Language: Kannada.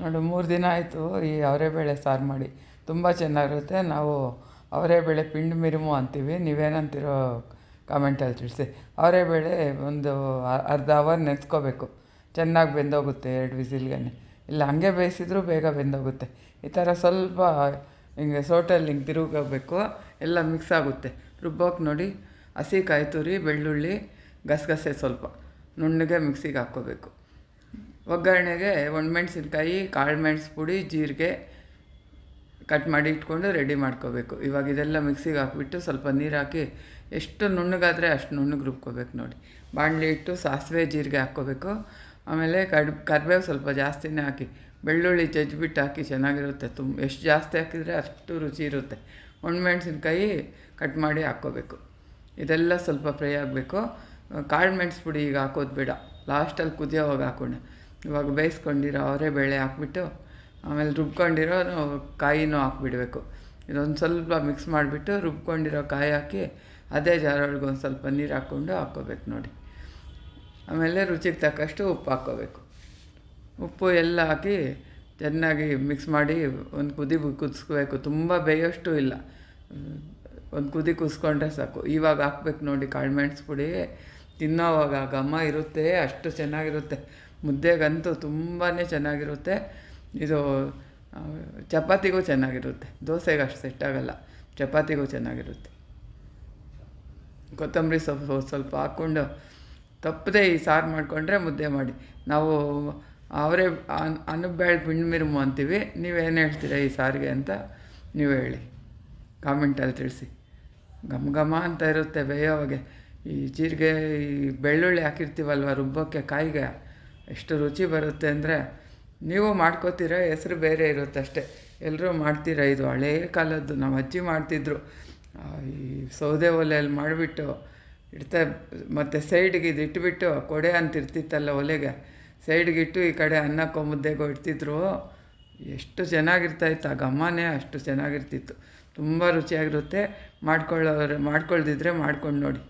ನೋಡು, ಮೂರು ದಿನ ಆಯಿತು ಈ ಅವರೆಬೇಳೆ ಸಾರು ಮಾಡಿ. ತುಂಬ ಚೆನ್ನಾಗಿರುತ್ತೆ. ನಾವು ಅವರೆಬೇಳೆ ಪಿಂಡು ಮಿರುಮು ಅಂತೀವಿ. ನೀವೇನಂತಿರೋ ಕಾಮೆಂಟಲ್ಲಿ ತಿಳಿಸಿ. ಅವರೆಬೇಳೆ ಒಂದು ಅರ್ಧ ಅವರ್ ನೆನೆಸ್ಕೋಬೇಕು. ಚೆನ್ನಾಗಿ ಬೆಂದೋಗುತ್ತೆ ಎರಡು ವಿಸಿಲ್ಗೆ ಇಲ್ಲ, ಹಂಗೆ ಬೇಯಿಸಿದ್ರೂ ಬೇಗ ಬೆಂದೋಗುತ್ತೆ. ಈ ಥರ ಸ್ವಲ್ಪ ಹಿಂಗೆ ಸೋಟಲ್ಲಿ ಹಿಂಗೆ ತಿರುಗಬೇಕು. ಎಲ್ಲ ಮಿಕ್ಸ್ ಆಗುತ್ತೆ. ರುಬ್ಬೋಕೆ ನೋಡಿ, ಹಸಿ ಕಾಯಿ ತುರಿ ಬೆಳ್ಳುಳ್ಳಿ, ಗಸಗಸೆ ಸ್ವಲ್ಪ. ನುಣ್ಣಗೆ ಮಿಕ್ಸಿಗೆ ಹಾಕ್ಕೋಬೇಕು. ಒಗ್ಗರಣೆಗೆ ಒಣಮೆಣ್ಸಿನ್ಕಾಯಿ ಕಾಳು ಮೆಣಸು ಪುಡಿ, ಜೀರಿಗೆ ಕಟ್ ಮಾಡಿ ಇಟ್ಕೊಂಡು ರೆಡಿ ಮಾಡ್ಕೋಬೇಕು. ಇವಾಗ ಇದೆಲ್ಲ ಮಿಕ್ಸಿಗೆ ಹಾಕ್ಬಿಟ್ಟು ಸ್ವಲ್ಪ ನೀರು ಹಾಕಿ ಎಷ್ಟು ನುಣ್ಣಗಾದರೆ ಅಷ್ಟು ನುಣ್ಣಗೆ ರುಬ್ಕೋಬೇಕು ನೋಡಿ. ಬಾಣಲಿ ಇಟ್ಟು ಸಾಸಿವೆ, ಜೀರಿಗೆ ಹಾಕ್ಕೋಬೇಕು. ಆಮೇಲೆ ಕಡ್, ಕರಿಬೇವು ಸ್ವಲ್ಪ ಜಾಸ್ತಿನೇ ಹಾಕಿ, ಬೆಳ್ಳುಳ್ಳಿ ಜಜ್ಜಿಬಿಟ್ಟು ಹಾಕಿ ಚೆನ್ನಾಗಿರುತ್ತೆ ತುಂಬ ಎಷ್ಟು ಜಾಸ್ತಿ ಹಾಕಿದರೆ ಅಷ್ಟು ರುಚಿ ಇರುತ್ತೆ. ಒಣಮೆಣ್ಸಿನ್ಕಾಯಿ ಕಟ್ ಮಾಡಿ ಹಾಕ್ಕೋಬೇಕು. ಇದೆಲ್ಲ ಸ್ವಲ್ಪ ಫ್ರೈ ಆಗಬೇಕು. ಕಾಳು ಮೆಣಸು ಪುಡಿ ಈಗ ಹಾಕೋದು ಬೇಡ. ಲಾಸ್ಟಲ್ಲಿ ಕುದಿಯೋವಾಗ ಹಾಕೊಂಡು ಇವಾಗ ಬೇಯಿಸ್ಕೊಂಡಿರೋ ಅವರೇ ಬೇಳೆ ಹಾಕ್ಬಿಟ್ಟು, ಆಮೇಲೆ ರುಬ್ಕೊಂಡಿರೋ ಕಾಯಿನೂ ಹಾಕ್ಬಿಡಬೇಕು. ಇದೊಂದು ಸ್ವಲ್ಪ ಮಿಕ್ಸ್ ಮಾಡಿಬಿಟ್ಟು ರುಬ್ಕೊಂಡಿರೋ ಕಾಯಿ ಹಾಕಿ, ಅದೇ ಜಾರೊಳಗೆ ಒಂದು ಸ್ವಲ್ಪ ನೀರು ಹಾಕ್ಕೊಂಡು ಹಾಕ್ಕೋಬೇಕು ನೋಡಿ. ಆಮೇಲೆ ರುಚಿಗೆ ತಕ್ಕಷ್ಟು ಉಪ್ಪು ಹಾಕ್ಕೋಬೇಕು. ಉಪ್ಪು ಎಲ್ಲ ಹಾಕಿ ಚೆನ್ನಾಗಿ ಮಿಕ್ಸ್ ಮಾಡಿ ಒಂದು ಕುದಿ ಕುದಿಸ್ಕೋಬೇಕು ತುಂಬ ಬೇಯೋಷ್ಟು ಇಲ್ಲ. ಒಂದು ಕುದಿ ಕುದಿಸ್ಕೊಂಡ್ರೆ ಸಾಕು. ಇವಾಗ ಹಾಕ್ಬೇಕು ನೋಡಿ ಕಾಳು ಮೆಣಸು ಪುಡಿ ತಿನ್ನೋವಾಗ ಘಮ ಇರುತ್ತೆ, ಅಷ್ಟು ಚೆನ್ನಾಗಿರುತ್ತೆ. ಮುದ್ದೆಗಂತೂ ತುಂಬಾ ಚೆನ್ನಾಗಿರುತ್ತೆ. ಇದು ಚಪಾತಿಗೂ ಚೆನ್ನಾಗಿರುತ್ತೆ. ದೋಸೆಗೆ ಅಷ್ಟು ಸೆಟ್ ಚಪಾತಿಗೂ ಚೆನ್ನಾಗಿರುತ್ತೆ. ಕೊತ್ತಂಬರಿ ಸೊಪ್ಪು ಸ್ವಲ್ಪ ಹಾಕ್ಕೊಂಡು ತಪ್ಪದೆ ಈ ಸಾರು ಮಾಡಿಕೊಂಡ್ರೆ ಮುದ್ದೆ ಮಾಡಿ. ನಾವು ಅವರೇ ಅನ್ ಅನ್ನಬೇಳೆ ಮಿರುಮು ಅಂತೀವಿ. ನೀವೇನು ಹೇಳ್ತೀರಾ ಈ ಸಾರಿಗೆ ಅಂತ ನೀವು ಹೇಳಿ. ಕಾಮೆಂಟಲ್ಲಿ ತಿಳಿಸಿ. ಘಮ ಘಮ ಅಂತ ಇರುತ್ತೆ ಬೇಯೋವಾಗೆ. ಈ ಜೀರಿಗೆ, ಈ ಬೆಳ್ಳುಳ್ಳಿ ಹಾಕಿರ್ತೀವಲ್ವ ರುಬ್ಬೋಕ್ಕೆ, ಕಾಯಿಗೆ? ಎಷ್ಟು ರುಚಿ ಬರುತ್ತೆ ಅಂದರೆ ನೀವು ಮಾಡ್ಕೋತೀರ, ಹೆಸರು ಬೇರೆ ಇರುತ್ತೆ ಅಷ್ಟೇ. ಎಲ್ಲರೂ ಮಾಡ್ತೀರ, ಇದು ಹಳೇ ಕಾಲದ್ದು. ನಮ್ಮ ಅಜ್ಜಿ ಮಾಡ್ತಿದ್ರು. ಈ ಸೌದೆ ಒಲೆಯಲ್ಲಿ ಮಾಡಿಬಿಟ್ಟು ಇಡ್ತಾ, ಮತ್ತು ಸೈಡ್ಗೆ ಇದು ಇಟ್ಬಿಟ್ಟು ಕೊಡೆ ಅಂತ ಇರ್ತಿತ್ತಲ್ಲ ಒಲೆಗೆ, ಸೈಡ್ಗೆ ಇಟ್ಟು ಈ ಕಡೆ ಅನ್ನಕ್ಕೋ ಮುದ್ದೆಗೋ ಇಡ್ತಿದ್ರು. ಎಷ್ಟು ಚೆನ್ನಾಗಿರ್ತಾಯಿತ್ತು ಆ ಘಮ್ಮನೇ ಅಷ್ಟು ಚೆನ್ನಾಗಿರ್ತಿತ್ತು. ತುಂಬ ರುಚಿಯಾಗಿರುತ್ತೆ. ಮಾಡ್ಕೊಳ್ಳೋರು, ಮಾಡ್ಕೊಳ್ದಿದ್ರೆ ಮಾಡ್ಕೊಂಡು ನೋಡಿ.